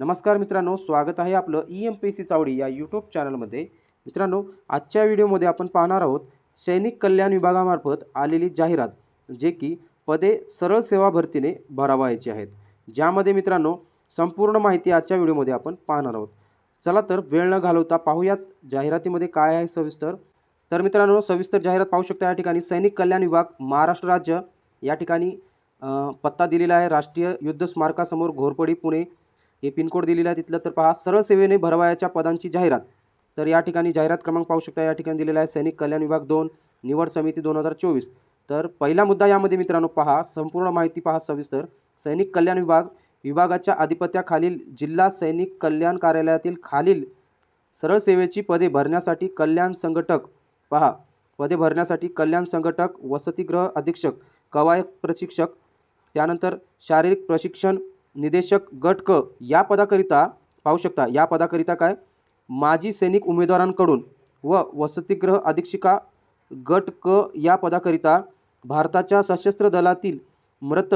नमस्कार मित्रांनो स्वागत आहे आपलं ई एम पी सी चावडी या यूट्यूब चॅनलमध्ये मित्रांनो आजच्या व्हिडिओमध्ये आपण पाहणार आहोत सैनिक कल्याण विभागामार्फत आलेली जाहिरात जे की पदे सरळ सेवा भरतीने भरावायची आहेत. ज्यामध्ये मित्रांनो संपूर्ण माहिती आजच्या व्हिडिओमध्ये आपण पाहणार आहोत. चला तर वेळ न घालवता पाहूयात जाहिरातीमध्ये काय आहे सविस्तर. तर मित्रांनो सविस्तर जाहिरात पाहू शकता या ठिकाणी सैनिक कल्याण विभाग महाराष्ट्र राज्य. या ठिकाणी पत्ता दिलेला आहे राष्ट्रीय युद्ध स्मारकासमोर घोरपडी पुणे. हे पिनकोड दिलेला आहे. तिथलं तर पहा सरळ सेवेने भरवायाच्या पदांची जाहिरात. तर या ठिकाणी जाहिरात क्रमांक पाहू शकता या ठिकाणी दिलेला आहे सैनिक कल्याण विभाग दोन निवड समिती दोन हजार चोवीस. तर पहिला मुद्दा यामध्ये मित्रांनो पहा संपूर्ण माहिती पहा सविस्तर. सैनिक कल्याण विभाग विभागाच्या अधिपत्याखालील जिल्हा सैनिक कल्याण कार्यालयातील खालील सरळ सेवेची पदे भरण्यासाठी कल्याण संघटक पहा पदे भरण्यासाठी कल्याण संघटक वसतिगृह अधीक्षक कवायत प्रशिक्षक त्यानंतर शारीरिक प्रशिक्षण निदेशक गट क या पदाकरिता पाहू शकता या पदाकरिता काय? माजी सैनिक उमेदवारांकडून व वसतिगृह अधीक्षिका गट क या पदाकरिता भारताच्या सशस्त्र दलातील मृत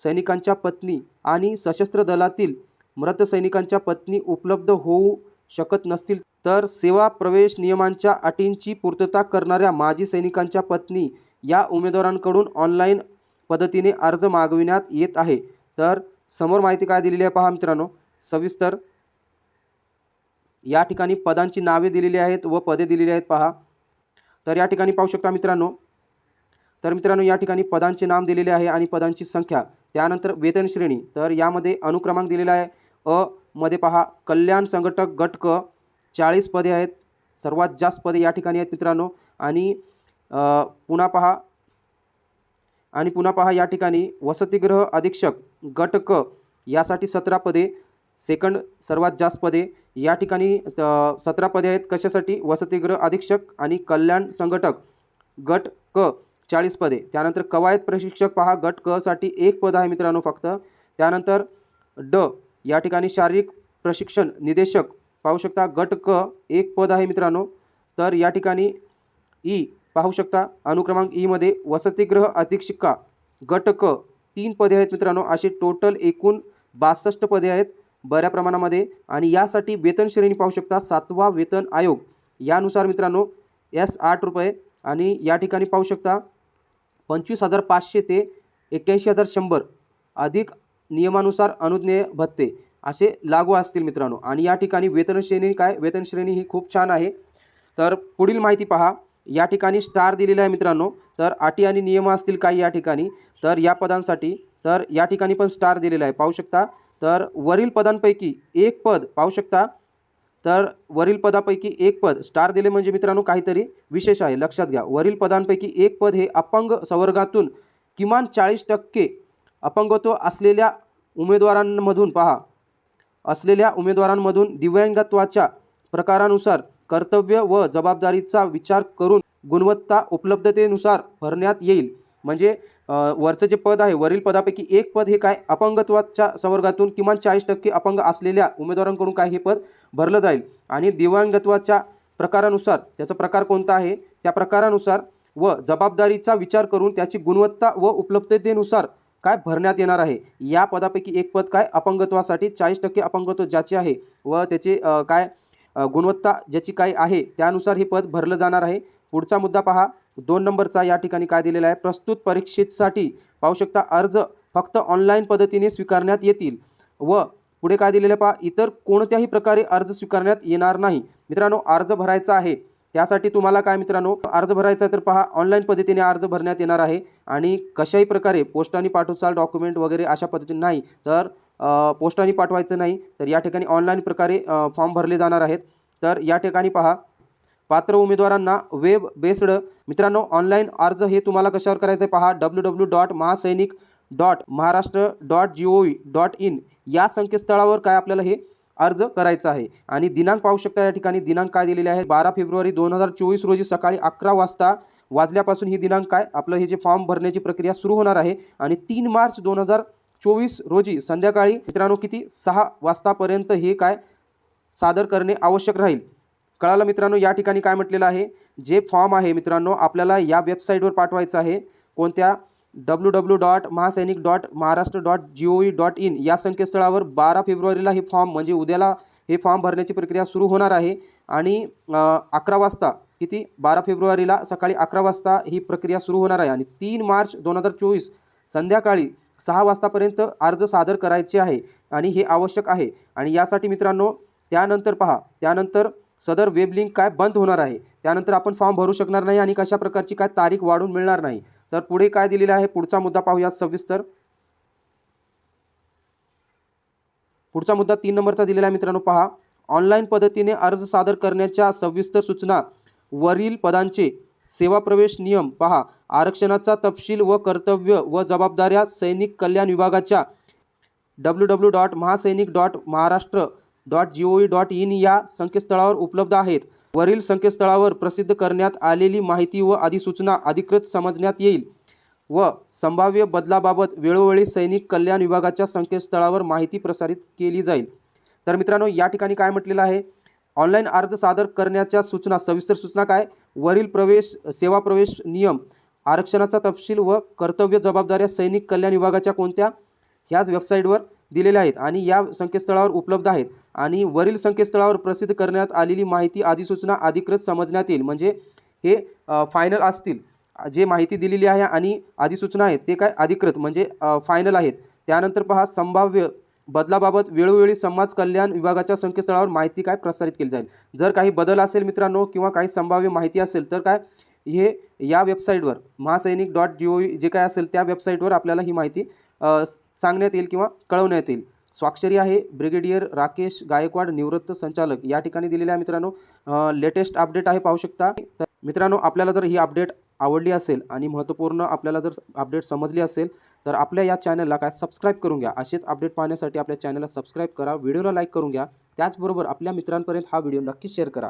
सैनिकांच्या पत्नी आणि सशस्त्र दलातील मृत सैनिकांच्या पत्नी उपलब्ध होऊ शकत नसतील तर सेवा प्रवेश नियमांच्या अटींची पूर्तता करणाऱ्या माजी सैनिकांच्या पत्नी या उमेदवारांकडून ऑनलाईन पद्धतीने अर्ज मागविण्यात येत आहे. तर समोर माहिती काय दिलेली आहे पहा मित्रांनो. सविस्तर या ठिकाणी पदांची नावे दिलेली आहेत व पदे दिलेली आहेत पहा. तर या ठिकाणी पाहू शकता मित्रांनो. तर मित्रांनो या ठिकाणी पदांचे नाम दिलेले आहे आणि पदांची संख्या त्यानंतर वेतन श्रेणी. तर यामध्ये अनुक्रमांक दिलेला आहे. अ मध्ये पहा कल्याण संघटक गटक चाळीस पदे आहेत. सर्वात जास्त पदे या ठिकाणी आहेत मित्रांनो. आणि पुन्हा पहा आणि पुन्हा पहा या ठिकाणी वसतिगृह अधीक्षक गट क यासाठी सतरा पदे सेकंड सर्वात जास्त पदे. या ठिकाणी सतरा पदे आहेत कशासाठी? वसतिगृह अधीक्षक आणि कल्याण संघटक गट क चाळीस पदे. त्यानंतर कवायत प्रशिक्षक पहा गट क साठी एक पद आहे मित्रांनो फक्त. त्यानंतर ड या ठिकाणी शारीरिक प्रशिक्षण निदेशक पाहू शकता गट क एक पद आहे मित्रांनो. तर या ठिकाणी ई पाहू शकता अनुक्रमांक ईमध्ये वसतिगृह अधीक्षिका गट क तीन पदे आहेत मित्रांनो. असे टोटल एकूण बासष्ट पदे आहेत बऱ्या प्रमाणामध्ये. आणि यासाठी वेतन श्रेणी पाहू शकता सातवा वेतन आयोग. यानुसार मित्रांनो एस आठ रुपये. आणि या ठिकाणी पाहू शकता पंचवीस हजार पाचशे ते एक्क्याऐंशी हजार शंभर अधिक नियमानुसार अनुज्ञेय भत्ते असे लागू असतील मित्रांनो. आणि या ठिकाणी वेतन श्रेणी काय? वेतन श्रेणी ही खूप छान आहे. तर पुढील माहिती पहा. या ठिकाणी स्टार दिलेला आहे मित्रांनो. तर अटी आणि नियम असतील काही या ठिकाणी तर या पदांसाठी तर या ठिकाणी पण स्टार दिलेला आहे. पाहू शकता तर वरील पदांपैकी एक पद पाहू शकता तर वरील पदापैकी एक पद स्टार दिले म्हणजे मित्रांनो काहीतरी विशेष आहे. लक्षात घ्या वरील पदांपैकी एक पद हे अपंग संवर्गातून किमान चाळीस टक्के अपंगत्व असलेल्या उमेदवारांमधून पहा असलेल्या उमेदवारांमधून दिव्यांगत्वाच्या प्रकारानुसार कर्तव्य व जबाबदारीचा विचार करून गुणवत्ता उपलब्धतेनुसार भरण्यात येईल. म्हणजे वरचं जे पद आहे वरील पदापैकी एक पद हे काय? अपंगत्वाच्या संवर्गातून किमान चाळीस टक्के अपंग असलेल्या उमेदवारांकडून काय हे पद भरलं जाईल? आणि दिव्यांगत्वाच्या प्रकारानुसार त्याचा प्रकार कोणता आहे? त्या प्रकारानुसार व जबाबदारीचा विचार करून त्याची गुणवत्ता व उपलब्धतेनुसार काय भरण्यात येणार आहे? या पदापैकी एक पद काय? अपंगत्वासाठी चाळीस टक्के अपंगत्व ज्याचे आहे व त्याचे काय? गुणवत्ता ज्याची काही आहे त्यानुसार हे पद भरलं जाणार आहे. पुढचा मुद्दा पहा. दोन नंबरचा या ठिकाणी काय दिलेला आहे? प्रस्तुत परीक्षेसाठी पाहू शकता अर्ज फक्त ऑनलाईन पद्धतीने स्वीकारण्यात येतील. व पुढे काय दिलेलं पहा? इतर कोणत्याही प्रकारे अर्ज स्वीकारण्यात येणार नाही. मित्रांनो अर्ज भरायचा आहे. त्यासाठी तुम्हाला काय मित्रांनो अर्ज भरायचा तर पहा ऑनलाईन पद्धतीने अर्ज भरण्यात येणार आहे. आणि कशाही प्रकारे पोस्टाने पाठवचाल डॉक्युमेंट वगैरे अशा पद्धतीने नाही तर पोस्टाने पाठवायचं नाही तर या ठिकाणी ऑनलाईन प्रकारे फॉर्म भरले जाणार आहेत. तर या ठिकाणी पहा पात्र उमेदवारांना वेब बेस्ड मित्रांनो ऑनलाईन अर्ज हे तुम्हाला कशावर करायचं आहे पहा W W dot Mahasainik dot Maharashtra dot G O V dot in या संकेतस्थळावर काय आपल्याला हे अर्ज करायचा आहे. आणि दिनांक पाहू शकता या ठिकाणी दिनांक काय दिलेले आहे बारा फेब्रुवारी दोन हजार चोवीस रोजी सकाळी अकरा वाजता वाजल्यापासून ही दिनांक काय आपलं हे जे फॉर्म भरण्याची प्रक्रिया सुरू होणार आहे. आणि तीन मार्च दोन हजार चोवीस रोजी संध्याकाळी मित्रांनो किती? सहा वाजतापर्यंत हे काय सादर करणे आवश्यक राहील. कळालं मित्रांनो या ठिकाणी काय म्हटलेलं आहे? जे फॉर्म आहे मित्रांनो आपल्याला या वेबसाईटवर पाठवायचं आहे. कोणत्या? W W dot Mahasainik dot Maharashtra dot G O E dot in या संकेतस्थळावर बारा फेब्रुवारीला हे फॉर्म म्हणजे उद्याला हे फॉर्म भरण्याची प्रक्रिया सुरू होणार आहे. आणि अकरा वाजता किती? बारा फेब्रुवारीला सकाळी अकरा वाजता ही प्रक्रिया सुरू होणार आहे. आणि तीन मार्च दोन हजार चोवीस संध्याकाळी सहा वाजतापर्यंत अर्ज सादर करायचे आहे आणि हे आवश्यक आहे. आणि यासाठी मित्रांनो त्यानंतर पहा त्यानंतर सदर वेब लिंक काय बंद होणार आहे? त्यानंतर आपण फॉर्म भरू शकणार नाही आणि कशा प्रकारची काय तारीख वाढून मिळणार नाही. तर पुढे काय दिलेलं आहे? पुढचा मुद्दा पाहूया सविस्तर. पुढचा मुद्दा तीन नंबरचा दिलेला आहे मित्रांनो पहा. ऑनलाईन पद्धतीने अर्ज सादर करण्याच्या सविस्तर सूचना वरील पदांचे सेवा प्रवेश नियम. पहा आरक्षणाचा तपशील व कर्तव्य व जबाबदाऱ्या सैनिक कल्याण विभागाच्या W W dot Mahasainik dot Maharashtra dot G O E dot in या संकेतस्थळावर उपलब्ध आहेत. वरील संकेतस्थळावर प्रसिद्ध करण्यात आलेली माहिती व अधिसूचना अधिकृत समजण्यात येईल. व संभाव्य बदलाबाबत वेळोवेळी सैनिक कल्याण विभागाच्या संकेतस्थळावर माहिती प्रसारित केली जाईल. तर मित्रांनो या ठिकाणी काय म्हटलेलं आहे? ऑनलाईन अर्ज सादर करण्याच्या सूचना सविस्तर सूचना काय? वरील प्रवेश सेवा प्रवेश नियम आरक्षणाचा तपशील व कर्तव्य जबाबदाऱ्या सैनिक कल्याण विभागाच्या कोणत्या? ह्याच वेबसाईटवर दिलेल्या आहेत आणि या संकेतस्थळावर उपलब्ध आहेत. आणि वरील संकेतस्थळावर प्रसिद्ध करण्यात आलेली माहिती अधिसूचना अधिकृत समजण्यात येईल. म्हणजे हे फायनल असतील. जे माहिती दिलेली आहे आणि अधिसूचना आहेत ते काय अधिकृत? म्हणजे फायनल आहेत. त्यानंतर पहा संभाव्य बदलाबाबत वेळोवेळी समाज कल्याण विभागाच्या संकेतस्थळावर माहिती काय प्रसारित केली जाईल? जर काही बदल असेल मित्रांनो किंवा काही संभाव्य माहिती असेल तर काय? हे या वेबसाईटवर महासैनिक डॉट जी ओ जे काय असेल त्या वेबसाईटवर आपल्याला ही माहिती सांगण्यात येईल किंवा कळवण्यात येईल. स्वाक्षरी आहे ब्रिगेडियर राकेश गायकवाड निवृत्त संचालक. या ठिकाणी दिलेल्या आहे मित्रांनो लेटेस्ट अपडेट आहे पाहू शकता. तर मित्रांनो आपल्याला जर ही अपडेट आवडली असेल आणि महत्त्वपूर्ण आपल्याला जर अपडेट समजली असेल तर आपल्या या चॅनलला काय सबस्क्राईब करून घ्या. असेच अपडेट पाहण्यासाठी आपल्या चॅनलला सबस्क्राईब करा व्हिडिओला लाईक करून घ्या. त्याचबरोबर आपल्या मित्रांपर्यंत हा व्हिडिओ नक्की शेअर करा.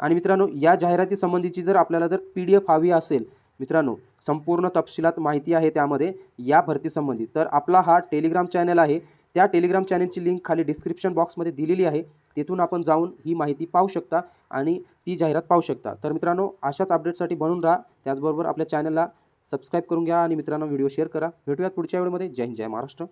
आणि मित्रांनो या जाहिरातीसंबंधीची जर आपल्याला जर पी डी एफ हवी असेल मित्रांनो संपूर्ण तपशिलात माहिती आहे त्यामध्ये या भरतीसंबंधी तर आपला हा टेलिग्राम चॅनल आहे. त्या टेलिग्राम चॅनलची लिंक खाली डिस्क्रिप्शन बॉक्समध्ये दिलेली आहे. तिथून आपण जाऊन ही माहिती पाहू शकता आणि ती जाहिरात पाहू शकता. तर मित्रांनो अशाच अपडेटसाठी बनून राहा. त्याचबरोबर आपल्या चॅनलला सबस्क्राईब करून घ्या आणि मित्रांनो व्हिडिओ शेअर करा. भेटूयात पुढच्या व्हिडिओमध्ये जय हिंद जय महाराष्ट्र.